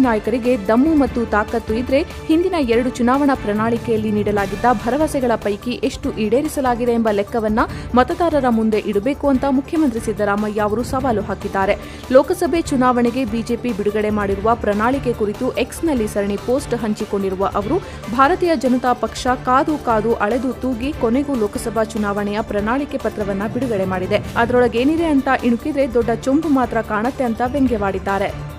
ನಾಯಕರಿಗೆ ದಮ್ಮು ಮತ್ತು ತಾಕತ್ತು ಇದ್ರೆ ಹಿಂದಿನ ಎರಡು ಚುನಾವಣಾ ಪ್ರಣಾಳಿಕೆಯಲ್ಲಿ ನೀಡಲಾಗಿದ್ದ ಭರವಸೆಗಳ ಪೈಕಿ ಎಷ್ಟು ಈಡೇರಿಸಲಾಗಿದೆ ಎಂಬ ಲೆಕ್ಕವನ್ನ ಮತದಾರರ ಮುಂದೆ ಇಡಬೇಕು ಅಂತ ಮುಖ್ಯಮಂತ್ರಿ ಸಿದ್ದರಾಮಯ್ಯ ಅವರು ಸವಾಲು ಹಾಕಿದ್ದಾರೆ. ಲೋಕಸಭೆ ಚುನಾವಣೆಗೆ ಬಿಜೆಪಿ ಬಿಡುಗಡೆ ಮಾಡಿರುವ ಪ್ರಣಾಳಿಕೆ ಕುರಿತು ಎಕ್ಸ್ನಲ್ಲಿ ಸರಣಿ ಪೋಸ್ಟ್ ಹಂಚಿಕೊಂಡಿರುವ ಅವರು, ಭಾರತೀಯ ಜನತಾ ಪಕ್ಷ ಕಾದು ಕಾದು ಅಳೆದು ತೂಗಿ ಕೊನೆಗೂ ಲೋಕಸಭಾ ಚುನಾವಣೆಯ ಪ್ರಣಾಳಿಕೆ ಪತ್ರವನ್ನ ಬಿಡುಗಡೆ ಮಾಡಿದೆ. ಅದರೊಳಗೇನಿದೆ ಅಂತ ಇಣುಕಿದ್ರೆ ದೊಡ್ಡ ಚೊಂಬು ಮಾತ್ರ ಕಾಣತ್ತೆ ಅಂತ ವ್ಯಂಗ್ಯವಾಡಿದ್ದಾರೆ.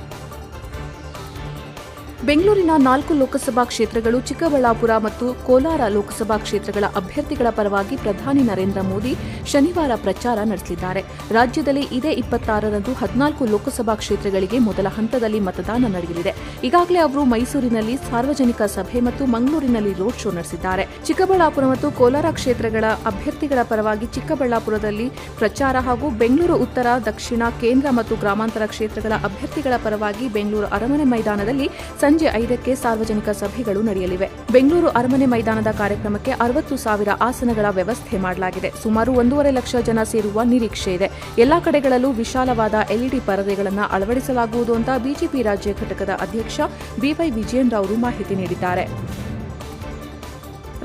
ಬೆಂಗಳೂರಿನ ನಾಲ್ಕು ಲೋಕಸಭಾ ಕ್ಷೇತ್ರಗಳು ಚಿಕ್ಕಬಳ್ಳಾಪುರ ಮತ್ತು ಕೋಲಾರ ಲೋಕಸಭಾ ಕ್ಷೇತ್ರಗಳ ಅಭ್ಯರ್ಥಿಗಳ ಪರವಾಗಿ ಪ್ರಧಾನಿ ನರೇಂದ್ರ ಮೋದಿ ಶನಿವಾರ ಪ್ರಚಾರ ನಡೆಸಲಿದ್ದಾರೆ. ರಾಜ್ಯದಲ್ಲಿ ಇದೇ ಇಪ್ಪತ್ತಾರರಂದು ಹದಿನಾಲ್ಕು ಲೋಕಸಭಾ ಕ್ಷೇತ್ರಗಳಿಗೆ ಮೊದಲ ಹಂತದಲ್ಲಿ ಮತದಾನ ನಡೆಯಲಿದೆ. ಈಗಾಗಲೇ ಅವರು ಮೈಸೂರಿನಲ್ಲಿ ಸಾರ್ವಜನಿಕ ಸಭೆ ಮತ್ತು ಮಂಗಳೂರಿನಲ್ಲಿ ರೋಡ್ ಶೋ ನಡೆಸಿದ್ದಾರೆ. ಚಿಕ್ಕಬಳ್ಳಾಪುರ ಮತ್ತು ಕೋಲಾರ ಕ್ಷೇತ್ರಗಳ ಅಭ್ಯರ್ಥಿಗಳ ಪರವಾಗಿ ಚಿಕ್ಕಬಳ್ಳಾಪುರದಲ್ಲಿ ಪ್ರಚಾರ ಹಾಗೂ ಬೆಂಗಳೂರು ಉತ್ತರ, ದಕ್ಷಿಣ, ಕೇಂದ್ರ ಮತ್ತು ಗ್ರಾಮಾಂತರ ಕ್ಷೇತ್ರಗಳ ಅಭ್ಯರ್ಥಿಗಳ ಪರವಾಗಿ ಬೆಂಗಳೂರು ಅರಮನೆ ಮೈದಾನದಲ್ಲಿ ಸಂಜೆ ಐದಕ್ಕೆ ಸಾರ್ವಜನಿಕ ಸಭೆಗಳು ನಡೆಯಲಿವೆ. ಬೆಂಗಳೂರು ಅರಮನೆ ಮೈದಾನದ ಕಾರ್ಯಕ್ರಮಕ್ಕೆ ಅರವತ್ತು ಸಾವಿರ ಆಸನಗಳ ವ್ಯವಸ್ಥೆ ಮಾಡಲಾಗಿದೆ. ಸುಮಾರು ಒಂದೂವರೆ ಲಕ್ಷ ಜನ ಸೇರುವ ನಿರೀಕ್ಷೆ ಇದೆ. ಎಲ್ಲಾ ಕಡೆಗಳಲ್ಲೂ ವಿಶಾಲವಾದ ಎಲ್ಇಡಿ ಪರದೆಗಳನ್ನು ಅಳವಡಿಸಲಾಗುವುದು ಅಂತ ಬಿಜೆಪಿ ರಾಜ್ಯ ಘಟಕದ ಅಧ್ಯಕ್ಷ ಬಿವೈ ವಿಜಯನ್ ಅವರು ಮಾಹಿತಿ ನೀಡಿದ್ದಾರೆ.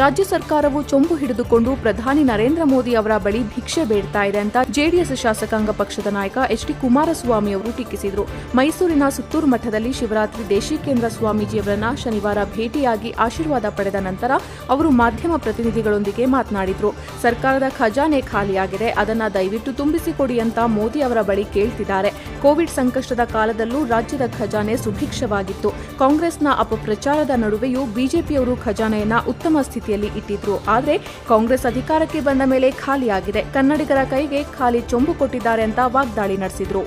ರಾಜ್ಯ ಸರ್ಕಾರವು ಚೊಂಬು ಹಿಡಿದುಕೊಂಡು ಪ್ರಧಾನಿ ನರೇಂದ್ರ ಮೋದಿ ಅವರ ಬಳಿ ಭಿಕ್ಷೆ ಬೇಡ್ತಾ ಇದೆ ಅಂತ ಜೆಡಿಎಸ್ ಶಾಸಕಾಂಗ ಪಕ್ಷದ ನಾಯಕ ಎಚ್ ಡಿ ಕುಮಾರಸ್ವಾಮಿ ಅವರು ಟೀಕಿಸಿದರು. ಮೈಸೂರಿನ ಸುತ್ತೂರು ಮಠದಲ್ಲಿ ಶಿವರಾತ್ರಿ ದೇಶಿಕೇಂದ್ರ ಸ್ವಾಮೀಜಿಯವರನ್ನ ಶನಿವಾರ ಭೇಟಿಯಾಗಿ ಆಶೀರ್ವಾದ ಪಡೆದ ನಂತರ ಅವರು ಮಾಧ್ಯಮ ಪ್ರತಿನಿಧಿಗಳೊಂದಿಗೆ ಮಾತನಾಡಿದರು. ಸರ್ಕಾರದ ಖಜಾನೆ ಖಾಲಿಯಾಗಿದೆ, ಅದನ್ನ ದಯವಿಟ್ಟು ತುಂಬಿಸಿಕೊಡಿ ಅಂತ ಮೋದಿ ಅವರ ಬಳಿ ಕೇಳ್ತಿದ್ದಾರೆ. ಕೋವಿಡ್ ಸಂಕಷ್ಟದ ಕಾಲದಲ್ಲೂ ರಾಜ್ಯದ ಖಜಾನೆ ಸುಭಿಕ್ಷವಾಗಿತ್ತು. ಕಾಂಗ್ರೆಸ್ನ ಅಪಪ್ರಚಾರದ ನಡುವೆಯೂ ಬಿಜೆಪಿಯವರು ಖಜಾನೆಯನ್ನ ಉತ್ತಮ ಸ್ಥಿತಿಯಲ್ಲಿ ಇಟ್ಟಿದ್ರು. ಆದರೆ ಕಾಂಗ್ರೆಸ್ ಅಧಿಕಾರಕ್ಕೆ ಬಂದ ಮೇಲೆ ಖಾಲಿಯಾಗಿದೆ. ಕನ್ನಡಿಗರ ಕೈಗೆ ಖಾಲಿ ಚೊಂಬು ಕೊಟ್ಟಿದ್ದಾರೆ ಅಂತ ವಾಗ್ದಾಳಿ ನಡೆಸಿದ್ರು.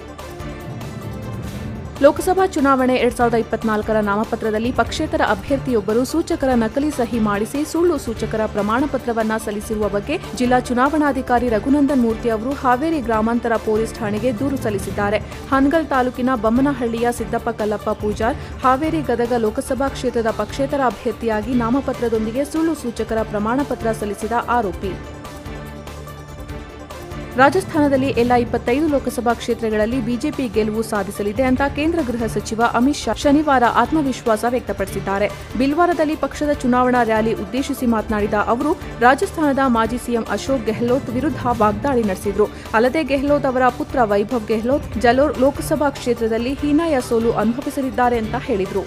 ಲೋಕಸಭಾ ಚುನಾವಣೆ ಎರಡ್ ಸಾವಿರದ ಇಪ್ಪತ್ನಾಲ್ಕರ ನಾಮಪತ್ರದಲ್ಲಿ ಪಕ್ಷೇತರ ಅಭ್ಯರ್ಥಿಯೊಬ್ಬರು ಸೂಚಕರ ನಕಲಿ ಸಹಿ ಮಾಡಿಸಿ ಸುಳ್ಳು ಸೂಚಕರ ಪ್ರಮಾಣ ಪತ್ರವನ್ನ ಸಲ್ಲಿಸಿರುವ ಬಗ್ಗೆ ಜಿಲ್ಲಾ ಚುನಾವಣಾಧಿಕಾರಿ ರಘುನಂದನ್ ಮೂರ್ತಿ ಅವರು ಹಾವೇರಿ ಗ್ರಾಮಾಂತರ ಪೊಲೀಸ್ ಠಾಣೆಗೆ ದೂರು ಸಲ್ಲಿಸಿದ್ದಾರೆ. ಹನ್ಗಲ್ ತಾಲೂಕಿನ ಬಮ್ಮನಹಳ್ಳಿಯ ಸಿದ್ದಪ್ಪ ಕಲ್ಲಪ್ಪ ಪೂಜಾರ್ ಹಾವೇರಿ ಗದಗ ಲೋಕಸಭಾ ಕ್ಷೇತ್ರದ ಪಕ್ಷೇತರ ಅಭ್ಯರ್ಥಿಯಾಗಿ ನಾಮಪತ್ರದೊಂದಿಗೆ ಸುಳ್ಳು ಸೂಚಕರ ಪ್ರಮಾಣ ಪತ್ರ ಸಲ್ಲಿಸಿದ ಆರೋಪಿ. ರಾಜಸ್ಥಾನದಲ್ಲಿ ಎಲ್ಲ ಇಪ್ಪತ್ತೈದು ಲೋಕಸಭಾ ಕ್ಷೇತ್ರಗಳಲ್ಲಿ ಬಿಜೆಪಿ ಗೆಲುವು ಸಾಧಿಸಲಿದೆ ಅಂತ ಕೇಂದ್ರ ಗೃಹ ಸಚಿವ ಅಮಿತ್ ಶಾ ಶನಿವಾರ ಆತ್ಮವಿಶ್ವಾಸ ವ್ಯಕ್ತಪಡಿಸಿದ್ದಾರೆ. ಬಿಲ್ವಾರದಲ್ಲಿ ಪಕ್ಷದ ಚುನಾವಣಾ ರ್ಯಾಲಿ ಉದ್ದೇಶಿಸಿ ಮಾತನಾಡಿದ ಅವರು, ರಾಜಸ್ಥಾನದ ಮಾಜಿ ಸಿಎಂ ಅಶೋಕ್ ಗೆಹ್ಲೋತ್ ವಿರುದ್ಧ ವಾಗ್ದಾಳಿ ನಡೆಸಿದ್ರು. ಅಲ್ಲದೆ ಗೆಹ್ಲೋತ್ ಅವರ ಪುತ್ರ ವೈಭವ್ ಗೆಹ್ಲೋತ್ ಜಲೋರ್ ಲೋಕಸಭಾ ಕ್ಷೇತ್ರದಲ್ಲಿ ಹೀನಾಯ ಸೋಲು ಅನುಭವಿಸಲಿದ್ದಾರೆ ಅಂತ ಹೇಳಿದರು.